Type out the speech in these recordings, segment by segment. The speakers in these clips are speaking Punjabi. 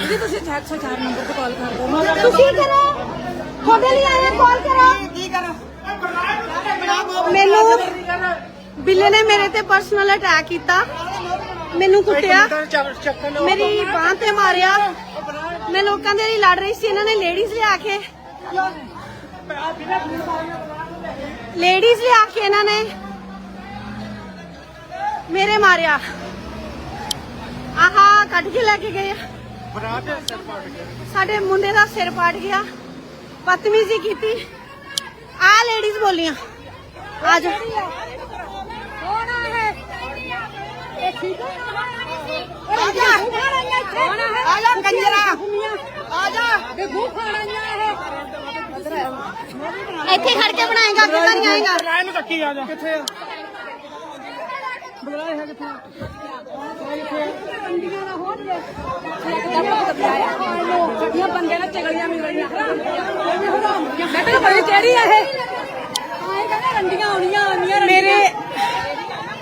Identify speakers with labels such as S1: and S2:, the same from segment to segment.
S1: ਜੀ ਤੁਸੀਂ 104 ਨੰਬਰ ਤੇ ਕਾਲ ਕਰ ਦਿਓ
S2: ਤੁਸੀਂ ਕਰੋ ਤੁਹਾਡੇ ਲਈ ਆਏ ਕਾਲ ਕਰੋ
S1: ਕੀ ਕਰਾਂ
S2: ਮੈਨੂੰ ਬਿੱਲੇ ਨੇ ਮੇਰੇ ਤੇ ਪਰਸਨਲ ਅਟੈਕ ਕੀਤਾ। ਮੈਨੂੰ ਕੁੱਟਿਆ। ਮੇਰੀ ਬਾਹ ਤੇ ਮਾਰਿਆ। ਮੈਂ ਲੋਕਾਂ ਦੇ ਲਈ ਲੜ ਰਹੀ ਸੀ, ਇਹਨਾਂ ਨੇ ਲੇਡੀਜ਼ ਲਿਆ ਕੇ। ਲੇਡੀਜ਼ ਲਿਆ ਕੇ ਇਹਨਾਂ ਨੇ। ਮੇਰੇ ਮਾਰਿਆ। ਆਹਾ ਕੱਢ ਕੇ ਲੈ ਕੇ ਗਏ ਆ। ਸਾਡੇ ਮੁੰਡੇ ਦਾ ਸਿਰ ਪਾੜ ਗਿਆ। ਬਦਤਮੀਜ਼ੀ ਕੀਤੀ। ਆ ਲੇਡੀਜ਼ ਬੋਲੀਆਂ। ਆ। ਜਾ ਕੌਣ ਹੈ ਇਹ? ਠੀਕ ਹੈ ਆ ਜਾ ਆ ਜਾ ਕੰਜਰਾ। ਆ ਜਾ ਗੱਗੂ ਖਾਣੀਆਂ ਇਹ। ਇੱਥੇ ਖੜ ਕੇ ਬਣਾਏਗਾ ਕਿੱਦਾਂ ਨਹੀਂ ਆਏਗਾ।
S3: ਆ ਜਾ ਕਿੱਥੇ ਆ?
S1: ਛੱਡੀਆਂ ਬੰਦੇ ਨਾਲ ਚਗਲੀਆਂ ਮਿਲ ਰਹੀਆਂ ਮੈਂ ਕਿਹਾ ਬੜੀ ਚਿਹਰੀ ਆ ਇਹ? ਆਏ ਕਹਿੰਦੇ ਰੰਡੀਆਂ ਆਉਣੀਆਂ ਆਉਣੀਆਂ
S2: ਮੇਰੇ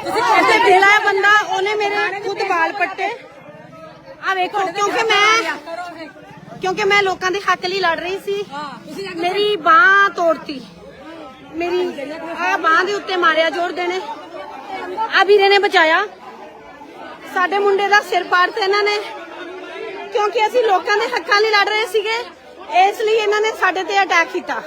S2: ਤੁਸੀਂ ਕਹਿੰਦੇ ਬਿੱਲਾ ਹੈ ਬੰਦਾ ਉਹਨੇ ਮੇਰੇ ਖੁਦ ਵਾਲ ਪੱਟੇ। ਆ ਵੇਖੋ ਕਿਉਂਕਿ ਮੈਂ ਕਿਉਂਕਿ ਮੈਂ ਲੋਕਾਂ ਦੇ ਹੱਕ ਲਈ ਲੜ ਰਹੀ ਸੀ। ਮੇਰੀ ਬਾਹ ਤੋੜਤੀ। ਮੇਰੀ ਆ ਬਾਹ ਦੇ ਉੱਤੇ ਮਾਰਿਆ ਜ਼ੋਰ ਦੇਣੇ। ਆ ਵੀਰੇ ਨੇ ਬਚਾਇਆ। ਸਾਡੇ ਮੁੰਡੇ ਦਾ ਸਿਰ ਪਾੜਤਾ ਇਹਨਾਂ ਨੇ। ਕਿਉਂਕਿ ਅਸੀਂ ਲੋਕਾਂ ਦੇ ਹੱਕਾਂ ਲਈ ਲੜ ਰਹੇ ਸੀਗੇ, ਇਸ ਲਈ ਇਹਨਾਂ ਨੇ ਸਾਡੇ ਤੇ ਅਟੈਕ ਕੀਤਾ।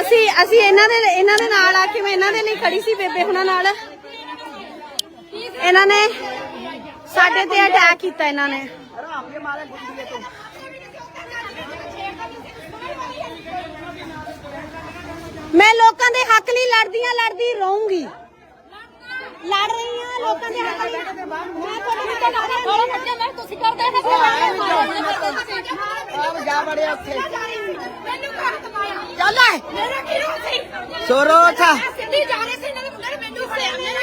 S2: ਅਸੀਂ ਅਸੀਂ ਇਹਨਾਂ ਦੇ ਇਹਨਾਂ ਦੇ ਨਾਲ ਆ ਕੇ ਮੈਂ ਇਹਨਾਂ ਦੇ ਲਈ ਖੜੀ ਸੀ, ਬੇਬੇ ਹੁਣਾਂ ਨਾਲ। ਇਹਨਾਂ ਨੇ ਸਾਡੇ ਤੇ ਅਟੈਕ ਕੀਤਾ ਇਹਨਾਂ ਨੇ। ਮੈਂ ਲੋਕਾਂ ਦੇ ਹੱਕ ਲਈ ਲੜਦੀ ਆ ਲੜਦੀ ਰਹੂੰਗੀ। ਲੜ ਰਹੀ ਆ ਲੋਕਾਂ ਦੇ ਹੱਕ ਲਈ ਮੈਂ ਤੁਹਾਡੇ ਵਿੱਚ ਲੜ ਰਹੀ ਹਾਂ। ਤੁਸੀਂ ਕਰਦੇ ਨੇ
S1: ਜਾ ਬੜੇ ਉੱਥੇ।
S2: ਮੈਨੂੰ ਘੱਟ ਮਾਇਆ
S1: ਚੱਲ ਐ
S2: ਮੇਰਾ ਕੀ ਰੋਲ ਸੀ?
S1: ਸੋਰੋ ਉੱਠਾ।
S2: ਸਿੱਧੀ ਜਾ ਰਹੇ ਸੀ ਇਹਨਾਂ ਦੇ ਮੁੰਡੇ ਨੇ ਮੈਨੂੰ ਫੜਿਆ। ਮੇਰਾ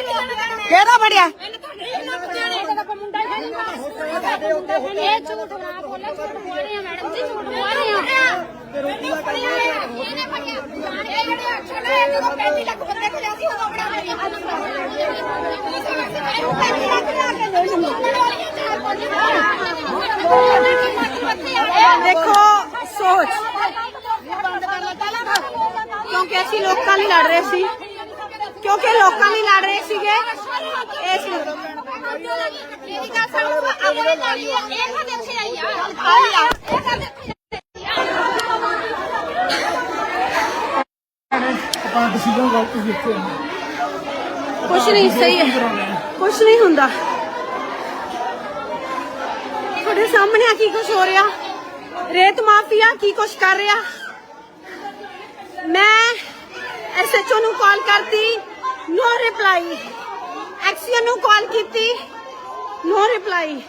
S1: ਕਿਹੜਾ ਬੜਿਆ
S2: ਇਹਨੇ ਤੁਹਾਡੇ ਇਹਨਾਂ ਮੁੰਡਿਆਂ ਨੇ ਇਹਦਾ ਮੁੰਡਾ ਹੀ ਨਹੀਂ ਇਹ ਝੂਠ ਨਾ ਬੋਲੇ ਝੂਠ ਬੋਲ ਰਹੇ ਆ ਮੈਡਮ ਜੀ ਝੂਠ ਬੋਲ ਰਹੇ ਆ ਮੈਨੂੰ ਫੜਿਆ ਹੈ, ਇਹਨੇ ਫੜਿਆ ਇਹ ਜਿਹੜੇ ਅਕਸ਼ਰ ਹੈ ਜਦੋਂ ਪੈਂਤੀ ਲੱਖ ਬੰਦੇ ਕੋਲ ਅਸੀਂ ਉਦੋਂ ਬੜਾ ਮੇਰੀ ਦੇਖੋ ਸੋਚ। ਕਿਉਂਕਿ ਅਸੀਂ ਲੋਕਾਂ ਲਈ ਲੜ ਰਹੇ ਸੀ। ਕਿਉਂਕਿ ਲੋਕਾਂ ਲਈ ਲੜ ਰਹੇ ਸੀਗੇ ਇਸ ਲਈ ਆਪਣੇ ਲਈ ਇਹ ਕਦੇ ਇੱਥੇ ਆਈ ਆ। ਇਹ ਕਦੇ
S3: ਆਪਾਂ ਡਿਸੀਜਨ ਗਲਤ ਕੀਤੇ
S2: ਕੁਛ ਨਹੀਂ ਸਹੀ ਹੈ। ਕੁਛ ਨਹੀਂ ਹੁੰਦਾ। ਤੁਹਾਡੇ ਸਾਹਮਣੇ ਆ ਕੀ ਕੁਛ ਹੋ ਰਿਹਾ? ਰੇਤ ਮਾਫੀਆ ਕੀ ਕੁਛ ਕਰ ਰਿਹਾ? ਮੈਂ ਐਸਐਚਓ ਨੂੰ ਕਾਲ ਕਰਤੀ ਨੋ ਰਿਪਲਾਈ ਐਕਸੀਅਨ ਨੂੰ ਕਾਲ ਕੀਤੀ ਨੋ ਰਿਪਲਾਈ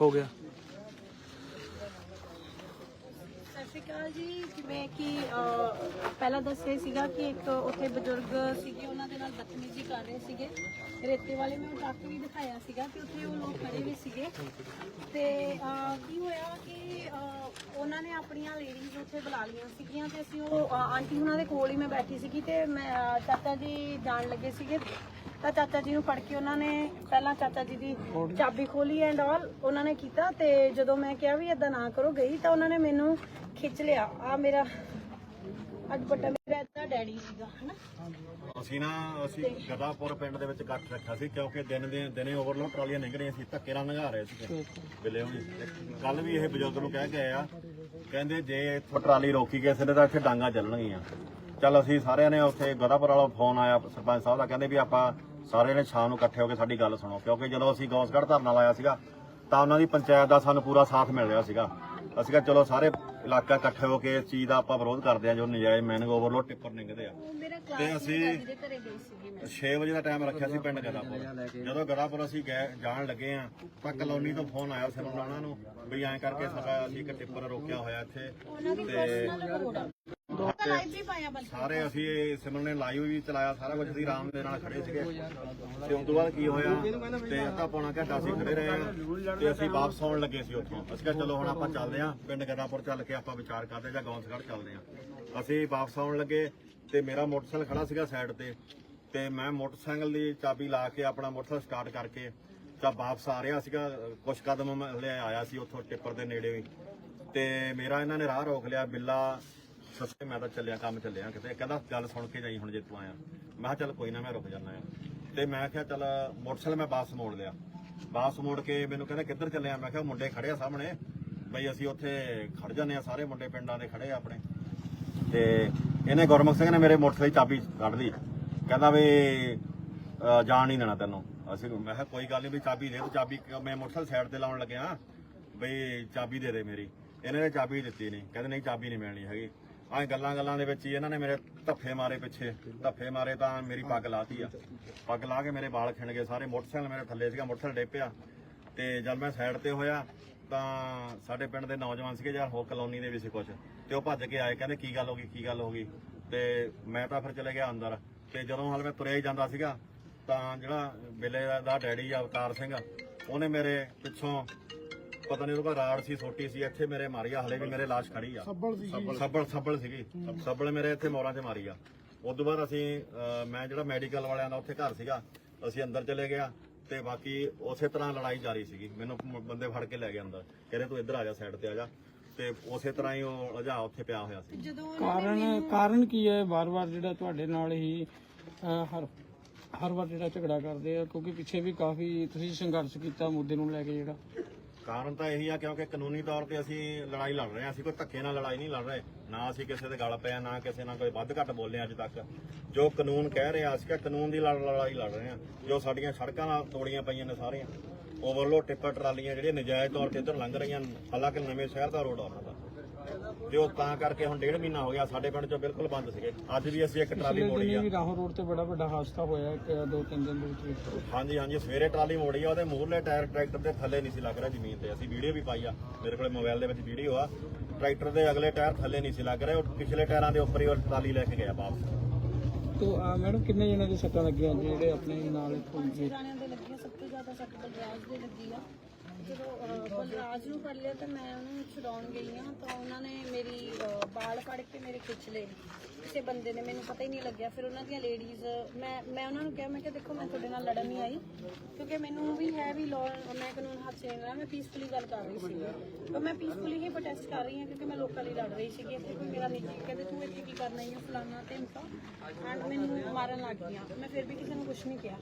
S3: ਹੋ ਗਿਆ
S2: ਸਤਿ ਸ਼੍ਰੀ ਅਕਾਲ ਜੀ ਜਿਵੇਂ ਕਿ ਅਹ, ਦੱਸ ਦੱਸਿਆ ਸੀਗਾ ਕਿ ਇੱਕ ਉੱਥੇ ਬਜ਼ੁਰਗ ਸੀਗੇ ਉਹਨਾਂ ਦੇ ਨਾਲ ਬਦਤਮੀਜ਼ੀ ਕਰ ਰਹੇ ਸੀਗੇ। ਰੇਤੇ ਵਾਲੇ ਮੈਂ ਉਹ ਟੱਕ ਵੀ ਦਿਖਾਇਆ ਸੀਗਾ ਕਿ ਉੱਥੇ ਉਹ ਲੋਕ ਖੜੇ ਵੀ ਸੀਗੇ। ਤੇ ਅਹ, ਕੀ ਹੋਇਆ ਕਿ ਅਹ, ਉਹਨਾਂ ਨੇ ਆਪਣੀਆਂ ਲੇਡੀਜ਼ ਉੱਥੇ ਬੁਲਾ ਲਈਆਂ ਸੀਗੀਆਂ ਤੇ ਅਸੀਂ ਉਹ ਅਹ, ਆਂਟੀ ਉਹਨਾਂ ਦੇ ਕੋਲ ਹੀ ਮੈਂ ਬੈਠੀ ਸੀਗੀ ਤੇ ਮੈਂ ਅਹ, ਚਾਚਾ ਜੀ ਜਾਣ ਲੱਗੇ ਸੀਗੇ। ਤਾਂ ਚਾਚਾ ਜੀ ਨੂੰ ਫੜ ਕੇ ਉਹਨਾਂ ਨੇ ਪਹਿਲਾਂ ਚਾਚਾ ਜੀ ਦੀ ਚਾਬੀ ਖੋਲੀ ਐਂਡ ਆਲ ਉਹਨਾਂ ਨੇ ਕੀਤਾ ਤੇ ਜਦੋਂ ਮੈਂ ਕਿਹਾ ਵੀ ਇਦਾਂ ਨਾ ਕਰੋ ਗਈ ਤਾਂ ਉਹਨਾਂ ਨੇ ਮੈਨੂੰ ਖਿੱਚ ਲਿਆ। ਆ ਮੇਰਾ ਅੱਜ ਵੱਡਾ ਮੇਰਾ ਏਦਾਂ ਡੈਡੀ ਸੀਗਾ ਹਨਾ?
S4: ਅਸੀਂ ਨਾ ਅਸੀਂ ਗਦਾਪੁਰ ਪਿੰਡ ਦੇ ਵਿੱਚ ਇਕੱਠ ਰੱਖਿਆ ਸੀ ਕਿਉਂਕਿ ਦਿਨ ਦੇ ਦਿਨੇ ਓਵਰਲੋਡ ਟਰਾਲੀਆਂ ਨਿਕਲ ਰਹੀਆਂ ਸੀ ਧੱਕੇ ਨਾਲ ਲੰਘਾ ਰਹੇ ਸੀ ਬਿੱਲੇ ਹੋਣੀ। ਕੱਲ ਵੀ ਇਹ ਬਜ਼ੁਰਗ ਨੂੰ ਕਹਿ ਕੇ ਆਏ ਆ ਕਹਿੰਦੇ ਜੇ ਇੱਥੋਂ ਟਰਾਲੀ ਰੋਕੀ ਕਿਸੇ ਨੇ ਤਾਂ ਇੱਥੇ ਡਾਂਗਾ ਚੱਲਣਗੀਆਂ। ਚੱਲ ਅਸੀਂ ਸਾਰਿਆਂ ਨੇ ਉੱਥੇ ਗਦਾਪੁਰ ਵਾਲਾ ਫੋਨ ਆਇਆ ਸਰਪੰਚ ਸਾਹਿਬ ਦਾ ਕਹਿੰਦੇ ਵੀ ਆਪਾਂ ਸਾਰਿਆਂ ਨੇ ਸ਼ਾਮ ਨੂੰ ਇਕੱਠੇ ਹੋ ਕੇ ਸਾਡੀ ਗੱਲ ਸੁਣੋ ਕਿਉਂਕਿ ਜਦੋਂ ਅਸੀਂ ਗੌਸਗੜ੍ਹ ਧਰਨਾ ਲਾਇਆ ਸੀਗਾ ਤਾਂ ਉਹਨਾਂ ਦੀ ਪੰਚਾਇਤ ਦਾ ਸਾਨੂੰ ਪੂਰਾ ਸਾਥ ਮਿਲ ਰਿਹਾ ਸੀਗਾ। ਅਸੀਂ ਕਿਹਾ ਚਲੋ ਸਾਰੇ ਇਲਾਕਾ ਇਕੱਠੇ ਹੋ ਕੇ ਇਸ ਚੀਜ਼ ਦਾ ਆਪਾਂ ਵਿਰੋਧ ਕਰਦੇ ਹਾਂ ਜੋ ਨਜਾਇਜ਼ ਮੈਨਿੰਗ ਓਵਰਲੋਡ ਟਿੱਪਰ ਨਿਕਲਦੇ ਆ। ਤੇ ਅਸੀਂ
S2: ਦੇ ਘਰੇ ਗਈ ਸੀਗੀ ਮੈਂ।
S4: 6 ਵਜੇ ਦਾ ਟਾਈਮ ਰੱਖਿਆ ਸੀ ਪਿੰਡ ਗਦਾਪੁਰ। ਜਦੋਂ ਗਦਾਪੁਰ ਅਸੀਂ ਗਏ ਜਾਣ ਲੱਗੇ ਆ ਤਾਂ ਕਲੋਨੀ ਤੋਂ ਫੋਨ ਆਇਆ ਸਿਰਫ ਉਹਨਾਂ ਨੂੰ ਵੀ ਐਂ ਕਰਕੇ ਸਾਡਾ ਅਸੀਂ ਇੱਕ ਟਿੱਪਰ ਰੋਕਿਆ ਹੋਇਆ ਇੱਥੇ।
S2: ਉਹਨਾਂ
S4: ਸਾਰੇ ਅਸੀਂ ਇਹ ਸਿਮਰਨ ਨੇ ਲਾਈਵ ਵੀ ਚਲਾਇਆ ਸਾਰਾ ਕੁਝ ਅਸੀਂ ਆਰਾਮ ਦੇ ਨਾਲ ਖੜੇ ਸੀਗੇ। ਤੇ ਉਸ ਤੋਂ ਬਾਅਦ ਕੀ ਹੋਇਆ? ਤੇ ਅੱਧਾ ਪੌਣਾ ਘੰਟਾ ਅਸੀਂ ਖੜੇ ਰਹੇ ਆ ਤੇ ਅਸੀਂ ਵਾਪਸ ਆਉਣ ਲੱਗੇ ਸੀ ਉੱਥੋਂ। ਅਸੀਂ ਕਿਹਾ ਚਲੋ ਹੁਣ ਆਪਾਂ ਚੱਲਦੇ ਆਂ ਪਿੰਡ ਗਦਾਪੁਰ ਚੱਲ ਕੇ ਆਪਾਂ ਵਿਚਾਰ ਕਰਦੇ ਜਾਂ ਗੌਂਸਗੜ੍ਹ ਚੱਲਦੇ ਆਂ ਅਸੀਂ ਵਾਪਸ ਆਉਣ ਲੱਗੇ ਤੇ ਮੇਰਾ ਮੋਟਰਸਾਈਕਲ ਖੜਾ ਸੀਗਾ ਸਾਈਡ ਤੇ। ਤੇ ਮੈਂ ਮੋਟਰਸਾਈਕਲ ਦੀ ਚਾਬੀ ਲਾ ਕੇ ਆਪਣਾ ਮੋਟਰਸਾਈਕਲ ਸਟਾਰਟ ਕਰਕੇ ਤਾਂ ਵਾਪਸ ਆ ਰਿਹਾ ਸੀਗਾ। ਕੁਝ ਕਦਮ ਮੈਂ ਹਲੇ ਆਇਆ ਸੀ ਉੱਥੋਂ ਟਿੱਪਰ ਦੇ ਨੇੜੇ ਵੀ। ਤੇ ਮੇਰਾ ਇਹਨਾਂ ਨੇ ਰਾਹ ਰੋਕ ਲਿਆ ਬਿੱਲਾ ਸੱਸੇ ਮੈਂ ਤਾਂ ਚੱਲਿਆ, ਕੰਮ ਚੱਲਿਆ ਕਿਤੇ। ਕਹਿੰਦਾ, ਗੱਲ ਸੁਣ ਕੇ ਜਾਈ ਹੁਣ ਜੇ ਤੂੰ ਆਇਆ। ਮੈਂ ਕਿਹਾ, ਚੱਲ ਕੋਈ ਨਾ, ਮੈਂ ਰੁਕ ਜਾਣਾ ਆ ਤੇ ਮੈਂ ਕਿਹਾ, ਚੱਲ, ਮੋਟਰਸਾਈਕਲ ਮੈਂ ਵਾਪਸ ਮੋੜ ਲਿਆ। ਵਾਪਸ ਮੋੜ ਕੇ ਮੈਨੂੰ ਕਹਿੰਦਾ, ਕਿੱਧਰ ਚੱਲੇ ਮੈਂ ਕਿਹਾ, ਮੁੰਡੇ ਖੜੇ ਆ ਸਾਹਮਣੇ। ਬਈ, ਅਸੀਂ ਉੱਥੇ ਖੜ ਜਾਂਦੇ ਆ, ਸਾਰੇ ਮੁੰਡੇ ਪਿੰਡਾਂ ਦੇ ਖੜੇ ਆ ਆਪਣੇ। ਤੇ ਇਹਨੇ ਗੁਰਮੁਖ ਸਿੰਘ ਨੇ ਮੇਰੇ ਮੋਟਰਸਾਈਕਲ ਦੀ ਚਾਬੀ ਕੱਢ ਲਈ। ਕਹਿੰਦਾ ਵੀ ਜਾਣ ਨਹੀਂ ਦੇਣਾ ਤੈਨੂੰ। ਅਸੀਂ ਮੈਂ ਕਿਹਾ, ਕੋਈ ਗੱਲ ਨਹੀਂ ਵੀ ਚਾਬੀ ਦੇ ਤੂੰ ਚਾਬੀ ਮੈਂ ਮੋਟਰਸਾਈਕਲ ਸਾਈਡ ਤੇ ਲਾਉਣ ਲੱਗਿਆ। ਬਈ, ਚਾਬੀ ਦੇ ਦੇ ਮੇਰੀ। ਇਹਨੇ ਨੇ ਚਾਬੀ ਦਿੱਤੀ ਨਹੀਂ ਕਹਿੰਦੇ, ਨਹੀਂ, ਚਾਬੀ ਨਹੀਂ ਮਿਲਣੀ ਹੈਗੀ। ਆਹ ਗੱਲਾਂ ਗੱਲਾਂ ਦੇ ਵਿੱਚ ਹੀ ਇਹਨਾਂ ਨੇ ਮੇਰੇ ਧੱਫੇ ਮਾਰੇ ਪਿੱਛੇ। ਧੱਫੇ ਮਾਰੇ ਤਾਂ ਮੇਰੀ ਪੱਗ ਲਾਤੀ ਆ। ਪੱਗ ਲਾ ਕੇ ਮੇਰੇ ਵਾਲ ਖਿੰਡ ਗਏ ਸਾਰੇ। ਮੋਟਰਸਾਈਕਲ ਮੇਰੇ ਥੱਲੇ ਸੀਗਾ, ਮੋਟਰਸਾਈਕਲ ਡੇਪਿਆ। ਤੇ ਜਦ ਮੈਂ ਸਾਈਡ ਤੇ ਹੋਇਆ, ਤਾਂ ਸਾਡੇ ਪਿੰਡ ਦੇ ਨੌਜਵਾਨ ਸੀਗੇ ਯਾਰ ਹੋ ਕਲੋਨੀ ਦੇ ਵੀ ਸੀ ਕੁਝ ਤੇ ਉਹ ਭੱਜ ਕੇ ਆਏ, ਕਹਿੰਦੇ, ਕੀ ਗੱਲ ਹੋ ਗਈ, ਕੀ ਗੱਲ ਹੋ ਗਈ? ਤੇ ਮੈਂ ਤਾਂ ਫਿਰ ਚਲੇ ਗਿਆ ਅੰਦਰ। ਤੇ ਜਦੋਂ ਹਾਲ ਮੈਂ ਤੁਰਿਆ ਹੀ ਜਾਂਦਾ ਸੀਗਾ, ਤਾਂ ਜਿਹੜਾ ਬੇਲੇ ਦਾ ਡੈਡੀ ਆ, ਅਵਤਾਰ ਸਿੰਘ, ਉਹਨੇ ਮੇਰੇ ਪਿੱਛੋਂ ਪਤਾ ਨਹੀਂ ਉਹਦਾ ਰਾੜ ਸੀ ਸੋਟੀ ਸੀ ਇੱਥੇ ਮੇਰੇ ਮਾਰੀ ਆ ਹਲੇ ਵੀ ਮੇਰੇ ਲਾਸ਼ ਖੜੀ ਆ। ਸੱਬਲ ਸੱਬਲ ਸੀਗੀ। ਸੱਬਲ ਮੇਰੇ ਇੱਥੇ ਮੋਰਾਂ 'ਚ ਮਾਰੀ ਆ। ਉਸ ਤੋਂ ਬਾਅਦ ਅਸੀਂ ਅਹ, ਮੈਂ ਜਿਹੜਾ ਮੈਡੀਕਲ ਵਾਲਿਆਂ ਦਾ ਉੱਥੇ ਘਰ ਸੀਗਾ ਅਸੀਂ ਅੰਦਰ ਚਲੇ ਗਿਆ ਤੇ ਬਾਕੀ ਉਸੇ ਤਰ੍ਹਾਂ ਲੜਾਈ ਜਾਰੀ ਸੀਗੀ। ਮੈਨੂੰ ਮ- ਬੰਦੇ ਫੜ ਕੇ ਲੈ ਗਏ ਅੰਦਰ। ਕਹਿੰਦੇ ਤੂੰ ਇੱਧਰ ਆ ਜਾ ਸਾਈਡ ਤੇ ਆ ਜਾ। ਤੇ ਉਸੇ ਤਰ੍ਹਾਂ ਹੀ ਉਹ ਅਜਾ ਉੱਥੇ ਪਿਆ ਹੋਇਆ ਸੀ।
S2: ਜਦੋਂ
S3: ਕਾਰਨ ਕਾਰਨ ਕੀ ਹੈ? ਵਾਰ-ਵਾਰ ਜਿਹੜਾ ਤੁਹਾਡੇ ਨਾਲ ਹੀ ਅਹ, ਹਰ ਹਰ ਵਾਰ ਜਿਹੜਾ ਝਗੜਾ ਕਰਦੇ ਆ ਕਿਉਂਕਿ ਪਿੱਛੇ ਵੀ ਕਾਫੀ ਤੁਸੀਂ ਸੰਘਰਸ਼ ਕੀਤਾ ਮੁੱਦੇ ਨੂੰ ਲੈ ਕੇ ਜਿਹੜਾ।
S4: ਕਾਰਨ ਤਾਂ ਇਹੀ ਆ ਕਿਉਂਕਿ ਕਾਨੂੰਨੀ ਤੌਰ ਤੇ ਅਸੀਂ ਲੜਾਈ ਲੜ ਰਹੇ ਹਾਂ। ਅਸੀਂ ਕੋਈ ਧੱਕੇ ਨਾਲ ਲੜਾਈ ਨਹੀਂ ਲੜ ਰਹੇ। ਨਾ ਅਸੀਂ ਕਿਸੇ ਦੇ ਗਲ ਪਏ ਆ ਨਾ ਕਿਸੇ ਨਾਲ ਕੋਈ ਵੱਧ ਘੱਟ ਬੋਲੇ ਅੱਜ ਤੱਕ। ਜੋ ਕਾਨੂੰਨ ਕਹਿ ਰਿਹਾ, ਅਸੀਂ ਕਿ ਕਾਨੂੰਨ ਦੀ ਲੜ- ਲੜਾਈ ਲੜ ਰਹੇ ਹਾਂ। ਜੋ ਸਾਡੀਆਂ ਸੜਕਾਂ ਨਾਲ ਤੋੜੀਆਂ ਪਈਆਂ ਨੇ ਸਾਰੀਆਂ। ਓਵਰਲੋਡ ਟਿੱਪਰ ਟਰਾਲੀਆਂ ਜਿਹੜੀਆਂ ਨਜਾਇਜ਼ ਤੌਰ ਤੇ ਇੱਧਰ ਲੰਘ ਰਹੀਆਂ ਹਾਲਾਂਕਿ ਨਵੇਂ ਸ਼ਹਿਰ ਦਾ ਰੋਡ ਆ ਉਹਨਾਂ ਦਾ। ਜੋ ਤਾਂ ਕਰਕੇ ਹੁਣ ਡੇਢ ਮਹੀਨਾ ਹੋ ਗਿਆ ਸਾਡੇ ਪਿੰਡ ਚੋਂ ਬਿਲਕੁਲ ਬੰਦ ਸੀਗੇ। ਅੱਜ ਵੀ ਅਸੀਂ ਇੱਕ ਟਰਾਲੀ ਮੋੜੀ ਆ।
S3: ਵੀ ਰਾਹੋਂ ਰੋਡ ਤੇ ਬੜਾ ਵੱਡਾ ਹਾਦਸਾ ਹੋਇਆ ਇੱਕ ਦੋ ਤਿੰਨ ਦਿਨ ਦੇ ਵਿੱਚ
S4: ਹਾਂਜੀ ਹਾਂਜੀ ਸਵੇਰੇ ਟਰਾਲੀ ਮੋੜੀ ਆ ਉਹਦੇ ਮੂਹਰਲੇ ਟਾਇਰ ਟਰੈਕਟਰ ਦੇ ਥੱਲੇ ਨਹੀਂ ਸੀ ਲੱਗ ਰਿਹਾ ਜ਼ਮੀਨ ਤੇ। ਅਸੀਂ ਵੀਡੀਓ ਵੀ ਪਾਈ ਆ ਮੇਰੇ ਕੋਲੇ ਮੋਬਾਈਲ ਦੇ ਵਿੱਚ ਵੀਡੀਓ ਆ। ਟਰੈਕਟਰ ਦੇ ਅਗਲੇ ਟਾਇਰ ਥੱਲੇ ਨਹੀਂ ਸੀ ਲੱਗ ਰਹੇ ਉਹ ਪਿਛਲੇ ਟਾਇਰਾਂ ਦੇ ਉੱਪਰ ਹੀ ਉਹ ਟਰਾਲੀ ਲੈ ਕੇ ਗਿਆ ਵਾਪਸ।
S3: ਤੋ ਆ ਮੈਡਮ ਕਿੰਨੇ ਜਣੇ ਦੇ ਸੱਟਾਂ ਲੱਗੀਆਂ ਜਿਹੜੇ ਆਪਣੇ ਨਾਲ ਇੱਥੋਂ ਗਏ
S2: ਜਾਣਿਆਂ ਦੇ ਲੱਗੀਆਂ ਸਭ ਤੋਂ ਜ਼ਿਆਦਾ ਸੱਟ ਬਲਰਾਜ ਦੇ ਲੱਗੀ ਆ। ਜਦੋਂ ਅਹ, ਬਲਰਾਜ ਨੂੰ ਫੜ ਲਿਆ ਤਾਂ ਮੈਂ ਉਹਨੂੰ ਛੁਡਾਉਣ ਗਈ ਆ ਤਾਂ ਉਹਨਾਂ ਨੇ ਮੇਰੀ ਅਹ, ਬਾਲ ਫੜ ਕੇ ਮੇਰੇ ਖਿੱਚ ਲਏ ਕਿਸੇ ਬੰਦੇ ਨੇ ਮੈਨੂੰ ਪਤਾ ਹੀ ਨਹੀਂ ਲੱਗਿਆ। ਫਿਰ ਉਹਨਾਂ ਦੀਆਂ ਲੇਡੀਜ਼ ਮੈਂ ਮੈਂ ਉਹਨਾਂ ਨੂੰ ਕਿਹਾ ਮੈਂ ਕਿਹਾ ਦੇਖੋ ਮੈਂ ਤੁਹਾਡੇ ਨਾਲ ਲੜਨ ਨਹੀਂ ਆਈ ਕਿਉਂਕਿ ਮੈਨੂੰ ਵੀ ਹੈ ਵੀ ਲਾਅ ਮੈਂ ਕਾਨੂੰਨ ਹੱਥ 'ਚ ਨਹੀਂ ਲੈਣਾ ਮੈਂ ਪੀਸਫੁਲੀ ਗੱਲ ਕਰ ਰਹੀ ਸੀ ਤਾਂ ਮੈਂ ਪੀਸਫੁਲੀ ਹੀ ਪ੍ਰੋਟੈਸਟ ਕਰ ਰਹੀ ਹਾਂ ਕਿਉਂਕਿ ਮੈਂ ਲੋਕਾਂ ਲਈ ਲੜ ਰਹੀ ਸੀਗੀ। ਇੱਥੇ ਕੋਈ ਮੇਰਾ ਨਿੱਜੀ ਕਹਿੰਦੇ ਤੂੰ ਇੱਥੇ ਕੀ ਕਰਨਾ ਹੈ ਫਲਾਨਾ ਤੇ ਐਂਡ ਮੈਨੂੰ ਮਾਰਨ ਲੱਗ ਗਈਆਂ। ਮੈਂ ਫਿਰ ਵੀ ਕਿਸੇ ਨੂੰ ਕੁਝ ਨਹੀਂ ਕਿਹਾ।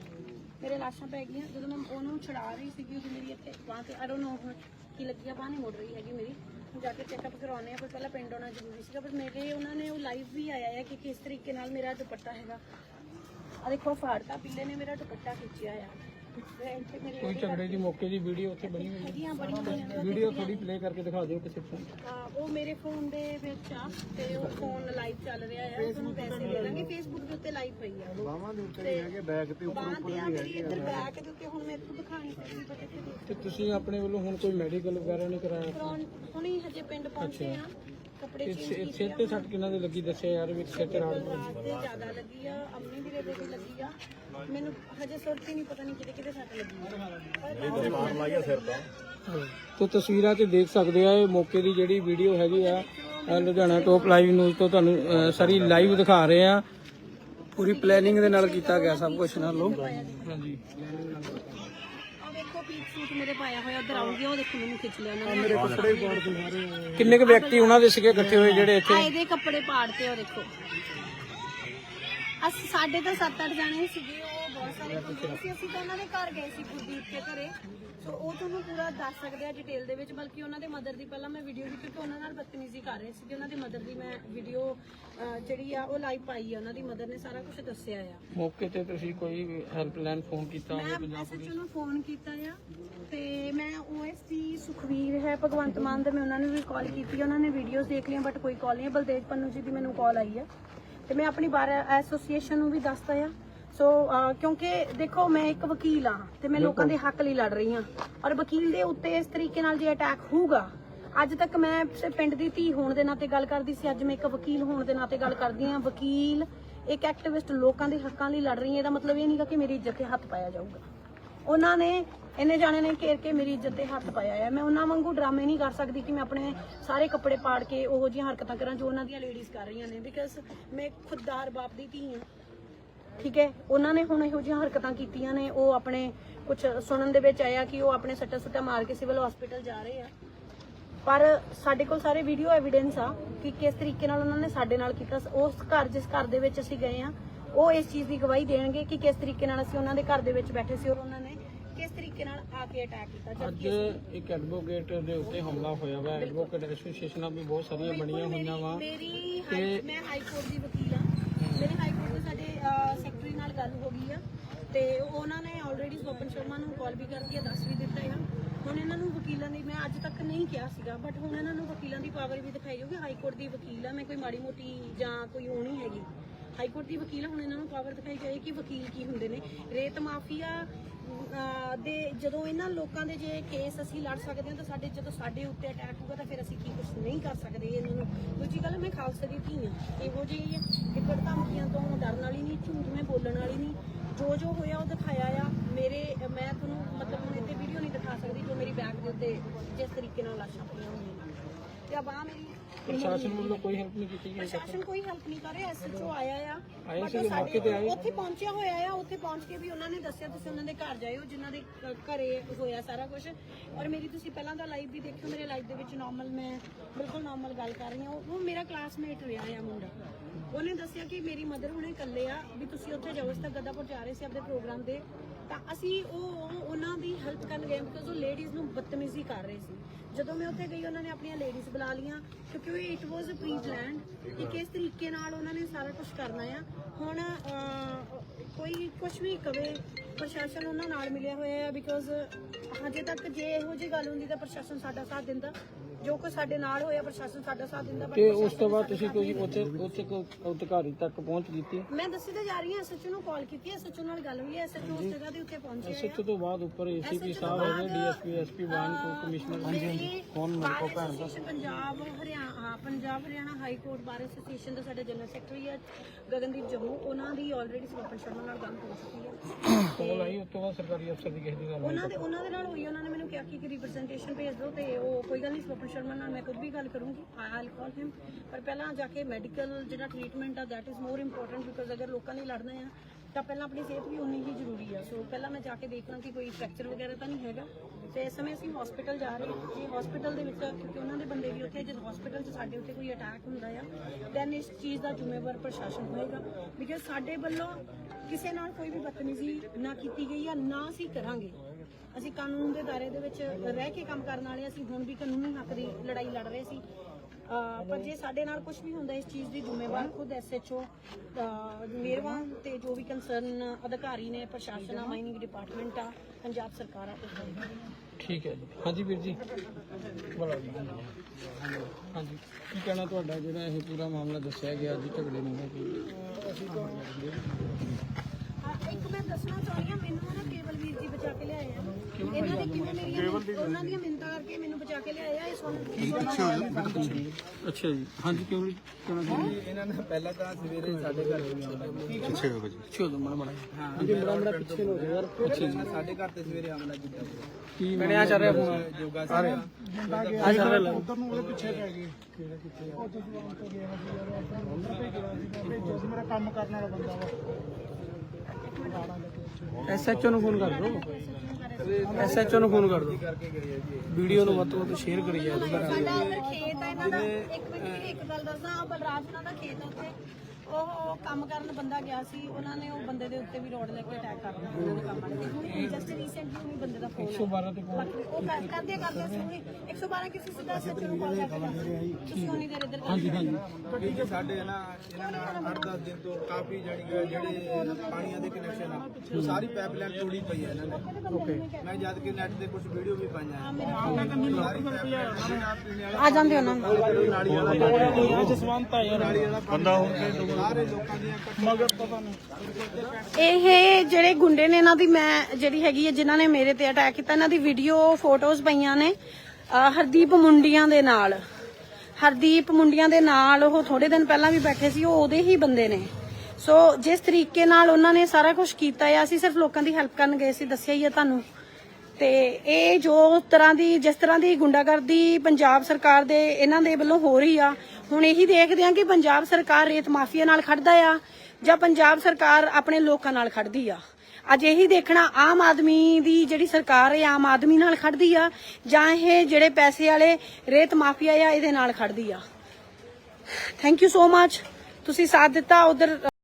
S2: ਮੇਰੇ ਲਾਸ਼ਾਂ ਪੈ ਗਈਆਂ। ਜਦੋਂ ਮੈਂ ਉਹਨੂੰ ਛੁਡਾ ਰਹੀ ਸੀਗੀ, ਉਹ ਮੇਰੀ ਇੱਥੇ ਬਾਂਹ ਤੇ ਆਈ ਡੋਨਟ ਨੋ ਕੀ ਲੱਗਿਆ, ਬਾਂਹ ਨਹੀਂ ਮੁੜ ਰਹੀ ਹੈਗੀ ਮੇਰੀ। ਹੁਣ ਜਾ ਕੇ ਚੈੱਕਅਪ ਕਰਵਾਉਣੇ ਆ ਪਰ ਪਹਿਲਾਂ ਪਿੰਡ ਆਉਣਾ ਜ਼ਰੂਰੀ ਸੀਗਾ ਪਰ ਮੇਰੇ ਉਹਨਾਂ ਨੇ ਉਹ ਲਾਈਵ ਵੀ ਆਇਆ ਹੈ ਕਿ ਕਿਸ ਤਰੀਕੇ ਨਾਲ ਮੇਰਾ ਦੁਪੱਟਾ ਹੈਗਾ। ਆ ਦੇਖੋ ਫਾੜਤਾ, ਪੀਲੇ ਨੇ ਮੇਰਾ ਦੁਪੱਟਾ ਖਿੱਚਿਆ ਆ।
S3: ਕੋਈ ਝਗੜੇ ਦੀ ਮੌਕੇ ਦੀ ਵੀਡੀਓ ਉੱਥੇ ਬਣੀ ਹੋਈ
S2: ਬੜੀਆਂ ਬੜੀਆਂ
S3: ਵੀਡੀਓ ਥੋੜੀ ਪਲੇ ਕਰਕੇ ਦਿਖਾ ਦਿਓ ਕਿਸੇ ਤੋਂ
S2: ਹਾਂ, ਉਹ ਮੇਰੇ ਫੋਨ ਦੇ ਵਿੱਚ ਆ ਤੇ ਉਹ ਫੋਨ ਲਾਈਵ ਚੱਲ ਰਿਹਾ ਆ। ਤੁਹਾਨੂੰ ਪੈਸੇ ਦੇ ਦਾਂਗੇ। ਫੇਸਬੁੱਕ ਦੇ ਉੱਤੇ ਲਾਈਵ ਪਈ ਆ। ਬਾਹਾਂ ਦੇ ਉੱਤੇ ਹੈਗੇ ਬੈਗ ਤੇ ਉੱਪਰ ਉੱਪਰ ਵੀ ਹੈਗੇ। ਇੱਧਰ ਬੈਗ ਦੇ ਉੱਤੇ ਹੁਣ ਮੇਰੇ ਤੋਂ ਦਿਖਾਣੀ ਪੈਣੀ ਬਟ ਇੱਥੇ ਦੇਖ
S3: ਤੇ ਤੁਸੀਂ ਆਪਣੇ ਵੱਲੋਂ ਹੁਣ ਕੋਈ ਮੈਡੀਕਲ ਵਗੈਰਾ ਨਹੀਂ ਕਰਾਇਆ?
S2: ਕਰਾਉਣ ਹੁਣੀ ਹਜੇ ਪਿੰਡ ਪਹੁੰਚੇ ਆ। ਕੱਪੜੇ ਚੇਂਜ ਕੀਤੇ
S3: ਸਿਰ ਤੇ ਸੱਟ ਕਿਹਨਾਂ ਦੇ ਲੱਗੀ ਦੱਸਿਆ ਯਾਰ ਵੀ ਸਿਰ ਤੇ ਰਾੜ
S2: ਰਾਤ ਦੇ ਜ਼ਿਆਦਾ ਲੱਗੀ ਆ ਅੰਮੀ ਵੀਰੇ ਦੇ ਵੀ ਲੱਗੀ ਆ। ਮੈਨੂੰ ਹਜੇ ਸੁਰਤੀ ਨਹੀਂ ਪਤਾ ਨਹੀਂ ਕਿਤੇ ਕਿਤੇ ਸੱਟ ਲੱਗੀ ਆ। ਪਰ
S4: ਇਹ ਦਸਤਾਰ ਲਾਈ ਆ ਸਿਰ ਤੋਂ।
S3: ਤੋ ਤਸਵੀਰਾਂ 'ਚ ਦੇਖ ਸਕਦੇ ਆ ਇਹ ਮੌਕੇ ਦੀ ਜਿਹੜੀ ਵੀਡੀਓ ਹੈਗੀ ਆ ਅਹ ਲੁਧਿਆਣਾ ਟੋਪ ਲਾਈਵ ਨਿਊਜ਼ ਤੋਂ ਤੁਹਾਨੂੰ ਅਹ, ਸਾਰੀ ਲਾਈਵ ਦਿਖਾ ਰਹੇ ਆ। ਪੂਰੀ ਪਲੈਨਿੰਗ ਦੇ ਨਾਲ ਕੀਤਾ ਗਿਆ ਸਭ ਕੁਝ ਨਾਲ। ਲੋ ਹਾਂਜੀ।
S2: ਸੂਟ ਮੇਰੇ ਪਾਇਆ ਹੋਇਆ ਉਧਰ ਆਉਂਗੇ ਉਹ ਦੇਖੋ ਮੈਨੂੰ ਖਿੱਚ ਲਿਆ ਉਹਨਾਂ ਨੇ।
S3: ਕਿੰਨੇ ਕੁ ਵਿਅਕਤੀ ਉਹਨਾਂ ਦੇ ਸੀਗੇ ਇਕੱਠੇ ਹੋਏ ਜਿਹੜੇ ਇੱਥੇ?
S2: ਆ ਇਹਦੇ ਕੱਪੜੇ ਪਾੜਤੇ ਉਹ ਦੇਖੋ। ਅਸੀਂ ਸਾਡੇ ਤਾਂ 7-8 ਜਾਣੇ ਸੀਗੇ ਉਹ ਬਹੁਤ ਸਾਰੇ ਬੰਦੇ ਸੀ। ਅਸੀਂ ਤਾਂ ਉਹਨਾਂ ਦੇ ਘਰ ਗਏ ਸੀ ਗੁਰਦੀਪ ਦੇ ਘਰੇ। ਸੋ ਉਹ ਤੁਹਾਨੂੰ ਪੂਰਾ ਦੱਸ ਸਕਦੇ ਆ ਡਿਟੇਲ ਦੇ ਵਿੱਚ ਬਲਕਿ ਉਹਨਾਂ ਦੇ ਮਦਰ ਦੀ ਪਹਿਲਾਂ ਮੈਂ ਵੀਡੀਓ ਵੀ ਕਿਉਂਕਿ ਉਹਨਾਂ ਨਾਲ ਬਦਤਮੀਜ਼ੀ ਕਰ ਰਹੇ ਸੀਗੇ। ਉਹਨਾਂ ਦੇ ਮਦਰ ਦੀ ਮੈਂ ਵੀਡੀਓ ਜਿਹੜੀ ਆ ਉਹ ਲਾਈਵ ਪਾਈ ਆ। ਉਹਨਾਂ ਦੀ ਮਦਰ ਨੇ ਸਾਰਾ ਕੁਝ ਦੱਸਿਆ ਆ।
S3: ਮੌਕੇ ਤੇ ਤੁਸੀਂ ਕੋਈ ਹੈਲਪਲਾਈਨ ਫੋਨ ਕੀਤਾ ਹੋਵੇ
S2: ਮੈਂ ਐਸਐਚਓ ਨੂੰ ਫੋਨ ਕੀਤਾ ਆ ਤੇ ਮੈਂ ਓਐਸਟੀ ਸੁਖਵੀਰ ਹੈ ਭਗਵੰਤ ਮਾਨ ਦੇ ਮੈਂ ਉਹਨਾਂ ਨੂੰ ਵੀ ਕਾਲ ਕੀਤੀ ਉਹਨਾਂ ਨੇ ਵੀਡੀਓਜ਼ ਦੇਖ ਲਈਆਂ ਬਟ ਕੋਈ ਕਾਲ ਨਹੀਂ ਬਲਦੇਵ ਪੰਨੂ ਜੀ ਦੀ ਮੈਨੂੰ ਕਾਲ ਆਈ ਹੈ ਤੇ ਮੈਂ ਆਪਣੀ ਬਾਰ ਐਸੋਸੀਏਸ਼ਨ ਨੂੰ ਵੀ ਦੱਸਤਾ ਆ। ਸੋ ਕਿਉਂਕਿ ਦੇਖੋ ਮੈਂ ਇੱਕ ਵਕੀਲ ਆ ਤੇ ਮੈਂ ਲੋਕਾਂ ਦੇ ਹੱਕ ਲਈ ਲੜ ਰਹੀ ਹਾਂ। ਔਰ ਵਕੀਲ ਦੇ ਉੱਤੇ ਇਸ ਤਰੀਕੇ ਨਾਲ ਜੇ ਅਟੈਕ ਹੋਊਗਾ ਅੱਜ ਤੱਕ ਮੈਂ ਪਿੰਡ ਦੀ ਧੀ ਹੋਣ ਦੇ ਨਾਤੇ ਗੱਲ ਕਰਦੀ ਸੀ ਅੱਜ ਮੈਂ ਇੱਕ ਵਕੀਲ ਹੋਣ ਦੇ ਨਾਤੇ ਗੱਲ ਕਰਦੀ ਹਾਂ। ਵਕੀਲ ਇੱਕ ਐਕਟਿਵਿਸਟ ਲੋਕਾਂ ਦੇ ਹੱਕਾਂ ਲਈ ਲੜ ਰਹੀ ਹਾਂ ਇਹਦਾ ਮਤਲਬ ਇਹ ਨਹੀਂਗਾ ਕਿ ਮੇਰੀ ਇੱਜ਼ਤ ਤੇ ਹੱਥ ਪਾਇਆ ਜਾਊਗਾ। ਉਹਨਾਂ ਨੇ ਇੰਨੇ ਜਾਣੇ ਨੇ ਘੇਰ ਕੇ ਮੇਰੀ ਇੱਜ਼ਤ ਤੇ ਹੱਥ ਪਾਇਆ ਹੈ ਮੈਂ ਉਹਨਾਂ ਵਾਂਗੂ ਡਰਾਮੇ ਨਹੀਂ ਕਰ ਸਕਦੀ ਕਿ ਮੈਂ ਆਪਣੇ ਸਾਰੇ ਕੱਪੜੇ ਪਾੜ ਕੇ ਉਹੋ ਜਿਹੀਆਂ ਹਰਕਤਾਂ ਕਰਾਂ ਜੋ ਉਹਨਾਂ ਦੀਆਂ ਲੇਡੀਜ਼ ਕਰ ਰਹੀਆਂ ਨੇ ਬਿਕਾਜ਼ ਮੈਂ ਖੁਦਦਾਰ ਬਾਪ ਦੀ ਧੀ ਹਾਂ। ਠੀਕ ਹੈ? ਉਹਨਾਂ ਨੇ ਹੁਣ ਇਹੋ ਜਿਹੀਆਂ ਹਰਕਤਾਂ ਕੀਤੀਆਂ ਨੇ, ਉਹ ਆਪਣੇ ਕੁਝ ਸੁਣਨ ਦੇ ਵਿੱਚ ਆਇਆ ਕਿ ਉਹ ਆਪਣੇ ਸੱਟਾ ਸੁੱਟਾ ਮਾਰ ਕੇ ਸਿਵਲ ਹਸਪੀਟਲ ਜਾ ਰਹੇ ਆ। ਪਰ ਸਾਡੇ ਕੋਲ ਸਾਰੇ ਵੀਡੀਓ ਐਵੀਡੈਂਸ ਆ ਕਿ ਕਿਸ ਤਰੀਕੇ ਨਾਲ ਉਹਨਾਂ ਨੇ ਸਾਡੇ ਨਾਲ ਕੀਤਾ। ਉਸ ਘਰ, ਜਿਸ ਘਰ ਦੇ ਵਿੱਚ ਅਸੀਂ ਗਏ ਆ, ਉਹ ਇਸ ਚੀਜ਼ ਦੀ ਗਵਾਹੀ ਦੇਣਗੇ ਕਿ ਕਿਸ ਤਰੀਕੇ ਨਾਲ ਅਸੀਂ ਉਹਨਾਂ ਦੇ ਘਰ ਦੇ ਵਿੱਚ ਬੈਠੇ ਸੀ ਔਰ ਉਹਨਾਂ ਨੇ ਤਰੀਕੇ ਨਾਲ ਆ ਕੇ ਅਟੈਕ ਕੀਤਾ
S3: ਅੱਜ
S2: ਜਦਕਿ ਅਸੀਂ-
S3: ਇੱਕ ਐਡਵੋਕੇਟ ਦੇ ਉੱਤੇ ਹਮਲਾ ਹੋਇਆ ਵਾ। ਐਡਵੋਕੇਟ ਐਸੋਸੀਏਸ਼ਨਾਂ ਵੀ ਬਹੁਤ ਸਾਰੀਆਂ ਬਣੀਆਂ
S2: ਬਿਲਕੁਲ
S3: ਹੋਈਆਂ ਵਾ।
S2: ਮੇਰੀ ਮੇਰੀ ਹਾਈ- ਮੈਂ ਹਾਈ ਕੋਰਟ ਦੀ ਵਕੀਲ ਆ ਮੇਰੇ ਹਾਈ ਕੋਰਟ ਦੇ ਸਾਡੇ ਸੈਕਟਰੀ ਨਾਲ ਗੱਲ ਹੋ ਗਈ ਆ। ਤੇ ਉਹਨਾਂ ਨੇ ਆਲਰੇਡੀ ਸਵਪਨ ਸ਼ਰਮਾ ਨੂੰ ਕਾਲ ਵੀ ਕਰਤੀ ਆ ਦੱਸ ਵੀ ਦਿੱਤਾ ਆ। ਹੁਣ ਇਹਨਾਂ ਨੂੰ ਵਕੀਲਾਂ ਦੀ ਮੈਂ ਅੱਜ ਤੱਕ ਨਹੀਂ ਕਿਹਾ ਸੀਗਾ ਬਟ ਹੁਣ ਇਹਨਾਂ ਨੂੰ ਵਕੀਲਾਂ ਦੀ ਪਾਵਰ ਵੀ ਦਿਖਾਈ ਜਾਊਗੀ ਹਾਈ ਕੋਰਟ ਦੀ ਵਕੀਲ ਆ ਮੈਂ ਕੋਈ ਮਾੜੀ ਮੋਟੀ ਜਾਂ ਕੋਈ ਉਹ ਨਹੀਂ ਹੈਗੀ। ਹਾਈ ਕੋਰਟ ਦੀ ਵਕੀਲ ਆ, ਹੁਣ ਇਹਨਾਂ ਨੂੰ ਪਾਵਰ ਦਿਖਾਈ ਜਾਏ ਕਿ ਵਕੀਲ ਕੀ ਹੁੰਦੇ ਨੇ। ਰੇਤ ਮਾਫੀਆ ਦੇ ਜਦੋਂ ਇਹਨਾਂ ਲੋਕਾਂ ਦੇ ਜੇ ਕੇਸ ਅਸੀਂ ਲੜ ਸਕਦੇ ਹਾਂ ਤਾਂ ਸਾਡੇ ਜਦੋਂ ਸਾਡੇ ਉੱਤੇ ਅਟੈਕ ਹੋਊਗਾ ਤਾਂ ਫਿਰ ਅਸੀਂ ਕੀ ਕੁਝ ਨਹੀਂ ਕਰ ਸਕਦੇ ਇਹਨਾਂ ਨੂੰ। ਦੂਜੀ ਗੱਲ ਮੈਂ ਖਾਲਸੇ ਦੀ ਧੀ ਹਾਂ। ਇਹੋ ਜਿਹੀ ਟਿਕਟ ਧਮਕੀਆਂ ਤੋਂ ਡਰਨ ਵਾਲੀ ਨਹੀਂ, ਝੂਠ ਮੈਂ ਬੋਲਣ ਵਾਲੀ ਨਹੀਂ। ਜੋ ਜੋ ਹੋਇਆ ਉਹ ਦਿਖਾਇਆ ਆ। ਮੇਰੇ, ਮੈਂ ਤੁਹਾਨੂੰ ਮਤਲਬ ਹੁਣ ਇੱਥੇ ਵੀਡੀਓ ਨਹੀਂ ਦਿਖਾ ਸਕਦੀ ਜੋ ਮੇਰੀ ਬੈਗ ਦੇ ਉੱਤੇ ਜਿਸ ਤਰੀਕੇ ਨਾਲ ਲਾਸ਼ਾਂ ਪਈਆਂ ਹੋਈਆਂ ਬਾਹ ਮੇਰੀ
S3: ਪ੍ਰਸ਼ਾਸਨ ਵੱਲੋਂ ਕੋਈ ਹੈਲਪ ਨਹੀਂ ਕੀਤੀ ਗਈ?
S2: ਪ੍ਰਸ਼ਾਸਨ ਕੋਈ ਹੈਲਪ ਨਹੀਂ ਕਰ ਰਿਹਾ ਐਸਐਚਓ ਆਇਆ ਆ।
S3: ਆਏ
S2: But
S3: ਸੀਗੇ,
S2: ਉਹ ਸਾਡੇ-
S3: ਮੌਕੇ ਤੇ ਆਏ?
S2: ਉੱਥੇ ਪਹੁੰਚਿਆ ਹੋਇਆ ਆ ਉੱਥੇ ਪਹੁੰਚ ਕੇ ਵੀ ਉਹਨਾਂ ਨੇ ਦੱਸਿਆ ਤੁਸੀਂ ਉਹਨਾਂ ਦੇ ਘਰ ਜਾਇਓ ਜਿਨ੍ਹਾਂ ਦੇ ਘ- ਘਰੇ ਹੋਇਆ ਸਾਰਾ ਕੁਝ ਔਰ ਮੇਰੀ ਤੁਸੀਂ ਪਹਿਲਾਂ ਦਾ ਲਾਈਵ ਵੀ ਦੇਖਿਓ ਮੇਰੇ ਲਾਈਵ ਦੇ ਵਿੱਚ ਨਾਰਮਲ ਮੈਂ ਬਿਲਕੁਲ ਨਾਰਮਲ ਗੱਲ ਕਰ ਰਹੀ ਹਾਂ। ਉਹ ਉਹ ਮੇਰਾ ਕਲਾਸਮੇਟ ਰਿਹਾ ਆ ਮੁੰਡਾ। ਉਹਨੇ ਦੱਸਿਆ ਕਿ ਮੇਰੀ ਮਦਰ ਹੁਣੇ ਇਕੱਲੇ ਆ ਵੀ ਤੁਸੀਂ ਉੱਥੇ ਜਾਓ ਇਸ ਤੱਕ ਗੱਦਾਪੁਰ ਜਾ ਰਹੇ ਸੀ ਆਪਣੇ ਪ੍ਰੋਗਰਾਮ ਦੇ ਤਾਂ ਅਸੀਂ ਉਹ ਉਹਨਾਂ ਦੀ ਹੈਲਪ ਕਰਨ ਗਏ ਬਿਕਾਜ਼ ਉਹ ਲੇਡੀਜ਼ ਨੂੰ ਬਦਤਮੀਜ਼ੀ ਕਰ ਰਹੇ ਸੀ। ਜਦੋਂ ਮੈਂ ਉੱਥੇ ਗਈ ਉਹਨਾਂ ਨੇ ਆਪਣੀਆਂ ਲੇਡੀਜ਼ ਬੁਲਾ ਲੀਆਂ ਕਿਉਂਕਿ it was a pre plan ਕਿ ਕਿਸ ਤਰੀਕੇ ਨਾਲ ਉਹਨਾਂ ਨੇ ਸਾਰਾ ਕੁਝ ਕਰਨਾ ਆ। ਹੁਣ ਕੋਈ ਕੁਝ ਵੀ ਕਵੇ ਪ੍ਰਸ਼ਾਸਨ ਉਹਨਾਂ ਨਾਲ ਮਿਲਿਆ ਹੋਇਆ ਆ ਬਿਕਾਜ਼ ਹਜੇ ਤੱਕ ਜੇ ਇਹੋ ਜਿਹੀ ਗੱਲ ਹੁੰਦੀ ਤਾਂ ਪ੍ਰਸ਼ਾਸਨ ਸਾਡਾ ਸਾਥ ਦਿੰਦਾ। ਜੋ ਕੁਝ ਸਾਡੇ ਨਾਲ ਹੋਇਆ ਪ੍ਰਸ਼ਾਸਨ ਸਾਡਾ ਸਾਥ ਦਿੰਦਾ
S3: ਤੇ ਉਸ ਤੋਂ ਬਾਅਦ ਤੁਸੀਂ ਕੋਈ ਉੱਥੇ ਉੱਥੇ ਕੋਈ ਅਧਿਕਾਰੀ ਤੱਕ ਪਹੁੰਚ ਕੀਤੀ?
S2: ਮੈਂ ਦੱਸੀ ਤਾਂ ਜਾ ਰਹੀ ਹਾਂ ਐਸਐਚਓ ਨੂੰ ਕਾਲ ਕੀਤੀ ਐਸਐਚਓ ਨਾਲ ਗੱਲ ਹੋਈ ਐਸਐਚਓ ਉਸ ਜਗ੍ਹਾ ਦੇ ਉੱਤੇ ਪਹੁੰਚੇ ਆ।
S3: ਐਸਐਚ ਤੋਂ ਬਾਅਦ ਉੱਪਰ ਏਸੀਪੀ ਸਾਹਿਬ ਹੈਗੇ ਡੀਐਸਪੀ ਐਸਪੀ ਵਨ ਕੋ ਕਮਿਸ਼ਨਰ ਹਾਂਜੀ। ਕੌਣ ਮੇਰੇ ਕੋ ਭੈਣ ਦਾ?
S2: ਪੰਜਾਬ ਹਰਿਆਣਾ ਹਾਂ, Punjab Haryana high court bar association ਦਾ ਸਾਡੇ ਜਨਰਲ ਸੈਕਟਰੀ ਹੈ ਗਗਨਦੀਪ ਜੰਮੂ ਉਹਨਾਂ ਦੀ ਆਲਰੇਡੀ ਸ਼ਰਮਾ ਨਾਲ ਗੱਲ ਹੋ ਚੁੱਕੀ ਹੈ।
S3: ਕੋਲ ਆਈ ਉਸ ਤੋਂ ਬਾਅਦ ਸਰਕਾਰੀ ਅਫਸਰ ਦੀ ਕਿਸੇ ਦੀ ਗੱਲ
S2: ਉਹਨਾਂ ਦੇ ਉਹਨਾਂ ਦੇ ਨਾਲ ਹੋਈ ਉਹਨਾਂ ਨੇ ਮੈਨੂੰ ਕਿਹਾ ਕਿ ਕਿ ਰਿਪਰੈਜ਼ੈਂਟੇਸ਼ਨ ਭੇਜ ਦਿਓ ਤੇ ਉਹ ਕੋਈ ਗੱਲ ਨਹੀਂ ਸਵਪਨ ਸ਼ਰਮਾ ਨਾਲ ਮੈਂ ਖੁਦ ਵੀ ਗੱਲ ਕਰੂੰਗੀ ਆਈ ਕਾਲ ਹਿਮ ਪਰ ਪਹਿਲਾਂ ਜਾ ਕੇ ਮੈਡੀਕਲ ਜਿਹੜਾ ਟ੍ਰੀਟਮੈਂਟ ਆ that is more important because ਅਗਰ ਲੋਕਾਂ ਨੇ ਲੜਨਾ ਆ ਤਾਂ ਪਹਿਲਾਂ ਆਪਣੀ ਸਿਹਤ ਵੀ ਉਨੀ ਹੀ ਜ਼ਰੂਰੀ ਆ। ਸੋ ਪਹਿਲਾਂ ਮੈਂ ਜਾ ਕੇ ਦੇਖਣਾ ਕਿ ਕੋਈ ਫ੍ਰੈਕਚਰ ਵਗੈਰਾ ਤਾਂ ਨਹੀਂ ਹੈਗਾ। ਤੇ ਇਸ ਸਮੇਂ ਅਸੀਂ ਹਸਪੀਟਲ ਜਾ ਰਹੇ ਹਾਂ। ਜੀ ਹਸਪੀਟਲ ਦੇ ਵਿੱਚ, ਕਿਉਂਕਿ ਉਹਨਾਂ ਦੇ ਬੰਦੇ ਵੀ ਉੱਥੇ ਜਦ ਹਸਪੀਟਲ 'ਚ ਸਾਡੇ ਉੱਤੇ ਕੋਈ ਅਟੈਕ ਹੁੰਦਾ ਆ ਦੈਨ ਇਸ ਚੀਜ਼ ਦਾ ਜ਼ਿੰਮੇਵਾਰ ਪ੍ਰਸ਼ਾਸਨ ਹੋਏਗਾ। ਬਿਕਾਜ਼ ਸਾਡੇ ਵੱਲੋਂ ਕਿਸੇ ਨਾਲ ਕੋਈ ਵੀ ਬਦਤਮੀਜ਼ੀ ਨਾ ਕੀਤੀ ਗਈ ਆ, ਨਾ ਅਸੀਂ ਕਰਾਂਗੇ। ਅਸੀਂ ਕਾਨੂੰਨ ਦੇ ਦਾਇਰੇ ਦੇ ਵਿੱਚ ਰਹਿ ਕੇ ਕੰਮ ਕਰਨ ਵਾਲੇ ਅਸੀਂ ਹੁਣ ਵੀ ਕਾਨੂੰਨੀ ਹੱਕ ਦੀ ਲੜਾਈ ਲੜ ਰਹੇ ਸੀ। ਪਰ ਜੇ ਸਾਡੇ ਨਾਲ ਕੁਝ ਵੀ ਹੁੰਦਾ ਇਸ ਚੀਜ਼ ਦੀ ਜ਼ਿੰਮੇਵਾਰ ਖੁਦ ਐਸਐਚਓ ਮੇਰਵਾਂ ਤੇ ਜੋ ਵੀ ਕੰਸਰਨ ਅਧਿਕਾਰੀ ਨੇ ਪ੍ਰਸ਼ਾਸਨ ਆ ਮਾਈਨਿੰਗ ਡਿਪਾਰਟਮੈਂਟ ਆ ਪੰਜਾਬ ਸਰਕਾਰ ਆ
S3: ਠੀਕ ਹੈ ਜੀ। ਹਾਂਜੀ ਵੀਰ ਜੀ। ਬੋਲੋ ਜੀ। ਹਾਂਜੀ। ਕੀ ਕਹਿਣਾ ਤੁਹਾਡਾ? ਜਿਹੜਾ ਇਹ ਪੂਰਾ ਮਾਮਲਾ ਦੱਸਿਆ ਗਿਆ ਜੀ ਝਗੜੇ ਨੂੰ ਲੈ ਕੇ।
S2: ਇੱਕ ਮੈਂ ਦੱਸਣਾ ਚਾਹੁੰਦੀ ਹਾਂ ਮੈਨੂੰ ਨਾ ਕੇਵਲ ਵੀਰ ਜੀ ਬਚਾ ਕੇ ਆ ਨੇ ਕਿਵੇਂ ਮੇਰੀਆਂ ਉਹਨਾਂ ਦੀਆਂ ਮਿੰਤਾਂ ਕਰਕੇ ਮੈਨੂੰ ਬਚਾ ਕੇ ਲਿਆਏ ਆ ਇਹ ਸੁਣ
S3: ਅੱਛਾ ਜੀ ਹਾਂਜੀ ਕਿਉਂ ਨਹੀਂ? ਕਹਿਣਾ ਚਾਹੁੰਦੇ
S5: ਇਹਨਾਂ ਨੇ ਪਹਿਲਾਂ ਤਾਂ ਸਵੇਰੇ ਸਾਡੇ ਘਰ ਵੀ ਆਉਣਾ
S4: ਪਿੱਛੇ ਹੋ ਜੀ
S3: ਛੋ ਦੋ ਮੜਾ ਮੜਾ।
S5: ਹਾਂ
S3: ਹਾਂਜੀ ਬੜਾ ਬੜਾ ਪਿੱਛੇ ਹੋ ਜਾ ਯਾਰ
S5: ਅੱਛਾ ਜੀ। ਸਾਡੇ ਘਰ ਤੇ ਸਵੇਰੇ ਹਮਲਾ ਕੀਤਾ
S3: ਕੀ ਬਣਿਆ ਚੱਲ ਰਿਹਾ। ਫੋਨ
S5: ਜੋਗਾ ਸਿੰਘ
S3: ਆ ਚੱਲ ਰਿਹਾ।
S6: ਉਧਰ ਨੂੰ ਉਹਦੇ ਪਿੱਛੇ ਪੈ ਗਏ। ਕਿਹੜੇ ਕਿੱਥੇ ਉਹ ਤੁਸੀਂ ਵੰਨ ਤੋਂ ਗਿਆ ਸੀ ਯਾਰ ਆਪਾਂ ਨੂੰ ਭੇਜਿਆ ਸੀ ਭੇਜਿਆ ਸੀ ਮੇਰਾ ਕੰਮ ਕਰਨ ਵਾਲਾ ਬੰਦਾ ਵਾ।
S3: ਐਸਐਚਓ ਨੂੰ ਫੋਨ ਕਰ ਦਿਓ। ਐਸਐਚਓ ਨੂੰ ਫੋਨ ਕਰ ਦਿਓ। ਵੀਡੀਓ ਨੂੰ ਵੱਧ ਤੋਂ ਵੱਧ ਸ਼ੇਅਰ ਕਰੀ ਜਾਓ।
S2: ਸਾਡਾ ਉਧਰ ਖੇਤ ਆ, ਇਹਨਾਂ ਦਾ। ਇੱਕ ਮਿੰਟ, ਇੱਕ ਗੱਲ ਦੱਸਦਾ ਬਲਰਾਜ ਉਹਨਾਂ ਦਾ ਖੇਤ ਉੱਥੇ। ਉਹ ਉਹ ਕੰਮ ਕਰਨ ਬੰਦਾ ਗਿਆ ਸੀ ਉਹਨਾਂ ਨੇ ਉਹ ਬੰਦੇ ਦੇ ਉੱਤੇ ਵੀ ਰੋਡ ਲੈ ਕੇ ਅਟੈਕ ਕਰ ਦਿੱਤਾ ਉਹਨਾਂ ਦੇ ਕੰਮ ਵਾਲੇ ਜਸਟ ਰੀਸੈਂਟਲੀ ਉਹਨੇ ਬੰਦੇ ਦਾ ਫੋਨ
S3: 112 ਤੇ call
S2: ਉਹ ਕਰ ਕਰਦੇ ਕਰਦੇ ਸੀ ਉਹਨੇ 112 ਕਿਸੇ ਸਿੱਧਾ ਸੱਚ ਨੂੰ ਕਾਲ ਕਰਕੇ ਤੁਸੀਂ ਉਹਨੀ ਦੇਰ ਇੱਧਰ
S3: ਹਾਂਜੀ ਹਾਂਜੀ।
S5: ਸਾਡੇ ਨਾ ਇਹਨਾਂ ਨਾਲ 8-10 ਦਿਨ ਤੋਂ ਕਾਫੀ ਜਾਣੀ ਕਿ ਜਿਹੜੇ ਪਾਣੀਆਂ ਦੇ ਕਨੈਕਸ਼ਨ ਆ ਉਹ ਸਾਰੀ ਪਾਈਪਲਾਈਨ ਤੋੜੀ ਪਈ ਆ ਇਹਨਾਂ ਨੇ। ਓਕੇ। ਮੈਂ ਜਦ ਕਿ ਨੈਟ ਤੇ ਕੁਝ ਵੀਡੀਓ ਵੀ ਪਾਈਆਂ ਆ।
S2: ਜਾਂਦੇ ਉਹਨਾਂ ਨੂੰ।
S5: ਨਾਲੀ ਵਾਲਾ
S3: ਜਸਵੰਤ ਆ। ਯਾਰ।
S5: ਨਾਲੀ ਵਾਲਾ ਬੰਦਾ ਹੋ ਕੇ ਸਾਰੇ ਲੋਕਾਂ ਦੀਆਂ ਮਗਰ ਪਤਾ ਨਹੀਂ
S2: ਇਹ ਜਿਹੜੇ ਗੁੰਡੇ ਨੇ ਇਹਨਾਂ ਦੀ ਮੈਂ ਜਿਹੜੀ ਹੈਗੀ ਹੈ ਜਿਨ੍ਹਾਂ ਨੇ ਮੇਰੇ ਤੇ ਅਟੈਕ ਕੀਤਾ ਇਹਨਾਂ ਦੀ ਵੀਡੀਓ ਫੋਟੋਜ਼ ਪਈਆਂ ਨੇ ਹਰਦੀਪ ਮੁੰਡੀਆਂ ਦੇ ਨਾਲ। ਹਰਦੀਪ ਮੁੰਡੀਆਂ ਦੇ ਨਾਲ ਉਹ ਥੋੜੇ ਦਿਨ ਪਹਿਲਾਂ ਵੀ ਬੈਠੇ ਸੀ ਉਹ ਉਹਦੇ ਹੀ ਬੰਦੇ ਨੇ। ਸੋ ਜਿਸ ਤਰੀਕੇ ਨਾਲ ਉਹਨਾਂ ਨੇ ਸਾਰਾ ਕੁਝ ਕੀਤਾ ਆ ਅਸੀਂ ਸਿਰਫ ਲੋਕਾਂ ਦੀ ਹੈਲਪ ਕਰਨ ਗਏ ਸੀ ਦੱਸਿਆ ਹੀ ਆ ਤੁਹਾਨੂੰ। ਤੇ ਇਹ ਜੋ ਤਰ੍ਹਾਂ ਦੀ, ਜਿਸ ਤਰ੍ਹਾਂ ਦੀ ਗੁੰਡਾਗਰਦੀ ਪੰਜਾਬ ਸਰਕਾਰ ਦੇ ਇਹਨਾਂ ਦੇ ਵੱਲੋਂ ਹੋ ਰਹੀ ਆ, ਹੁਣ ਇਹੀ ਦੇਖਦੇ ਆ ਕਿ ਪੰਜਾਬ ਸਰਕਾਰ ਰੇਤ ਮਾਫੀਆ ਨਾਲ ਖੜਦਾ ਆ ਜਾਂ ਪੰਜਾਬ ਸਰਕਾਰ ਆਪਣੇ ਲੋਕਾਂ ਨਾਲ ਖੜਦੀ ਆ। ਅੱਜ ਇਹੀ ਦੇਖਣਾ ਆਮ ਆਦਮੀ ਦੀ ਜਿਹੜੀ ਸਰਕਾਰ ਹੈ, ਆਮ ਆਦਮੀ ਨਾਲ ਖੜਦੀ ਆ ਜਾਂ ਇਹ ਜਿਹੜੇ ਪੈਸੇ ਵਾਲੇ ਰੇਤ ਮਾਫੀਆ ਆ, ਇਹਦੇ ਨਾਲ ਖੜਦੀ ਆ। ਥੈਂਕ ਯੂ ਸੋ ਮਚ ਤੁਸੀਂ ਸਾਥ ਦਿੱਤਾ, ਉਧਰ